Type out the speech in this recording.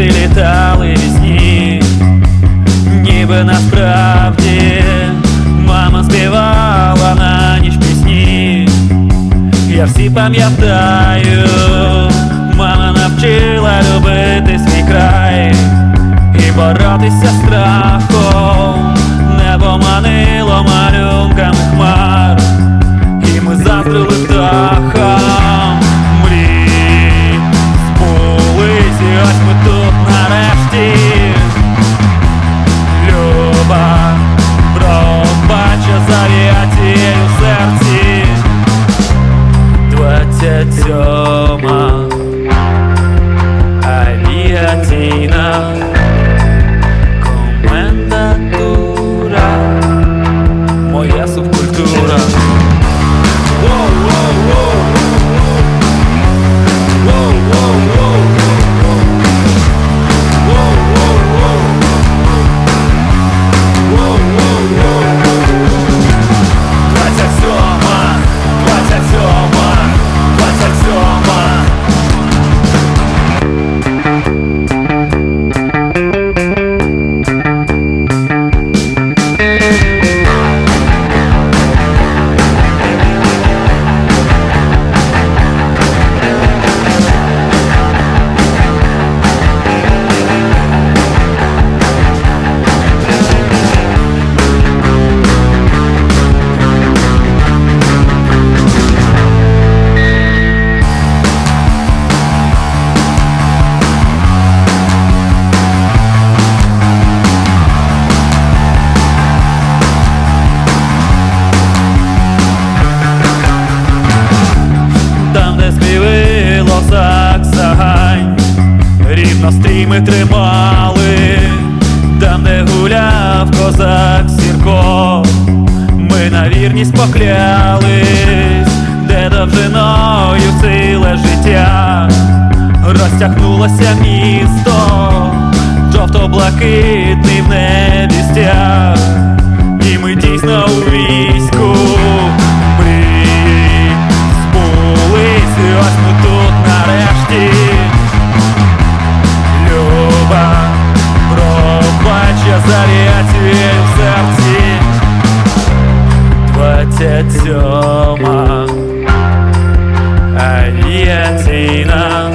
ліси літали вісні, ніби насправді мама співала на ніч пісні. Я всі пам'ятаю, мама навчила любити свій край. І боротися з страхом, небо манило малюнками хмар, і ми заздрили птахам ось ми тут рівно стріми тримали, там, де гуляв козак Сірко, ми на вірність поклялись, де довжиною сила життя, розтягнулося місто, жовто-блакитний в небі стяг, і ми дійсно у війську. Мрії збулись, ось ми тут нарешті. 吗？爱一眼情呢？